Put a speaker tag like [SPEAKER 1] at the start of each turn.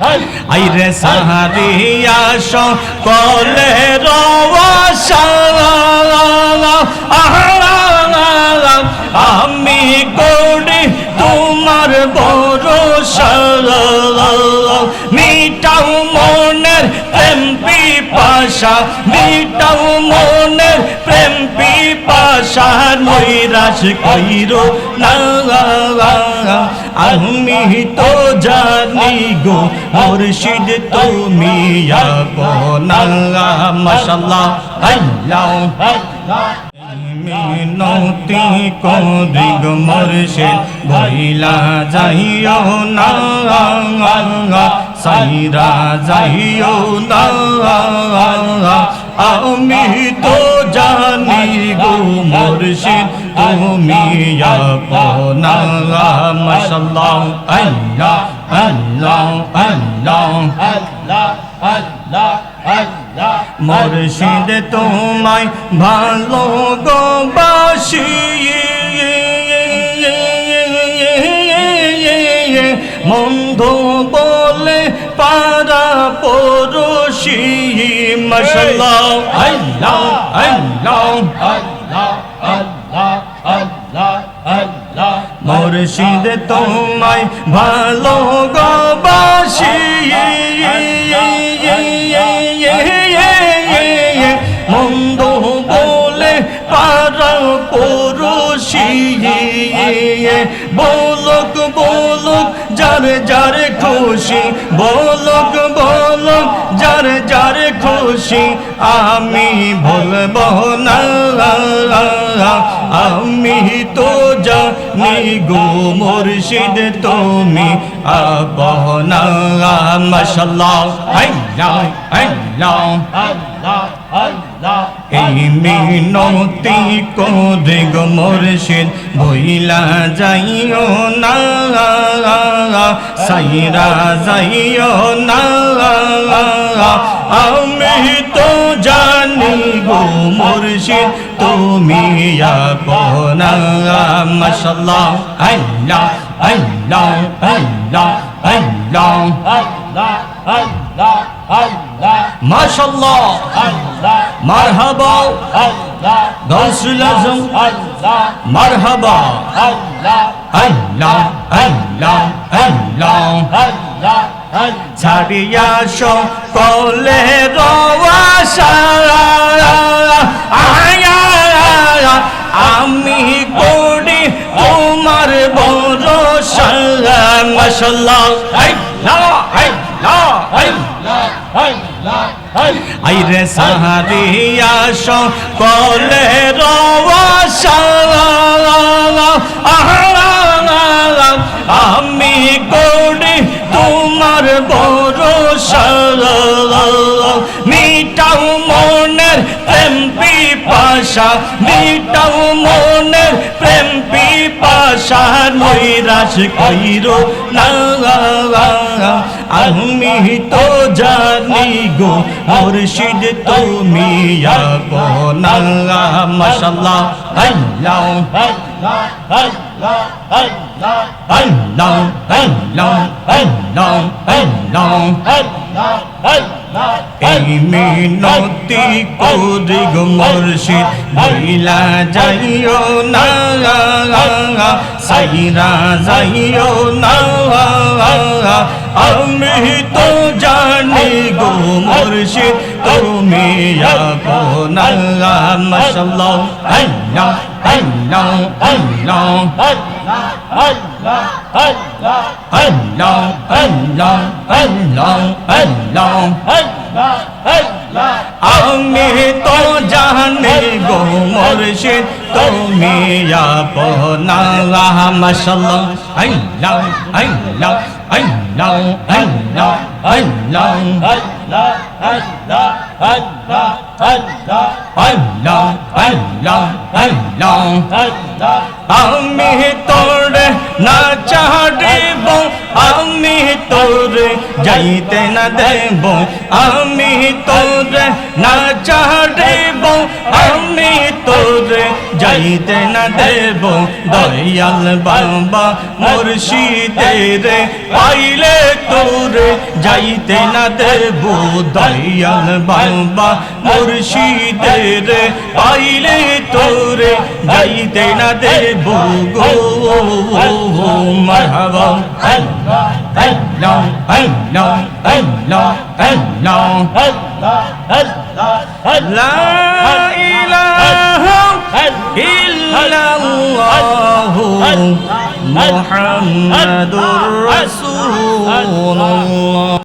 [SPEAKER 1] আইরে সাহারিয়া সকলে আমি করি তোমার ভরসা মিটাও মনের প্রেম পিপাসা, মিটাও মনের প্রেম পিপাসা, নৈরাশ কইরো না আমি তো জানি গো, মুর্শিদ তুমি আপনা মাশাল্লাহ আল্লাহ মিনতি করি গো মুর্শিদ, ভইলা যাইও না, সাইরা যাইও না, আমি তো জানি গো, মুর্শিদ তুমি আপনা মাশাল্লাহ আল্লাহ আল্লাহ আল্লাহ। মুর্শিদ তোমায় ভালো গো বাসি। মন্দ বলে পারা পড়শি মশাল্লাহ আল্লাহ আল্লাহ। মুর্শিদ তোমায় ভালো গো বাসি মন্দ বলে পারা পড়শি বলক বলক, যার যার খুশি। বলক বলক, যার যার খুশি। আমি ভুলব না। আমি তো জানি গো মুর্শিদ, তুমি আপনা, মাশাল্লাহ মিনতি করে গো মুর্শিদ, ভইলা যাইও না, সাইরা যাইও না। আমি তো জানি গো মুর্শিদ তুমি মশাল্লাহ আল্লাহ আল্লাহ আল্লাহ আল্লাহ আল্লাহ আল্লাহ আল্লাহ মাশাল্লাহ আল্লাহ মারহাবা আল্লাহ গাউসুল আজম আল্লাহ মারহাবা আল্লাহ আল্লাহ আল্লাহ আল্লাহ আল্লাহ ছাড়িয়া সকলে রোয়াশা আমি গড়ি তোমার বড় মশাল্লাহ আইরে সাহারিয়া সকলে রোয়াশা আমি গড়ি মিটাও মনের প্রেম পিপাসা, মিটাও মনের প্রেম পিপাসা, নৈরাশ কইরো না আমি তো জানি গো, মুর্শিদ তুমি আপনা মাশাল্লাহ আল্লাহ এই মিনতি করি গো মুর্শিদ ভইলা যাইও না সাইরা যাইও না আমি তো জানি গো মুর্শিদ তুমি আপনা মাশাল্লাহ। আল্লাহ আল্লাহ আল্লাহ আল্লাহ আল্লাহ আল্লাহ আল্লাহ আমি তো জানি গো মুর্শিদ, তুমি আপনা মাশাল্লাহ। আল্লাহ আল্লাহ আল্লাহ আল্লাহ আল্লাহ আল্লাহ আল্লাহ আল্লাহ আমি তোর না চাহিব আমি তোরে যাইতে না দেব আমি তোরে না ছাড়িব আমি তোরে যাইতে না দেব দয়াল বাবা মুর্শিদের পাইলে তোরে যাইতে না দেব দয়াল বাবা মুর্শিদের পাইলে তোরে যাইতে না দেব গো মারহাবা আল্লাহ আল্লাহ আল্লাহ আল্লাহ আল্লাহ লা ইলাহা محمد رسول الله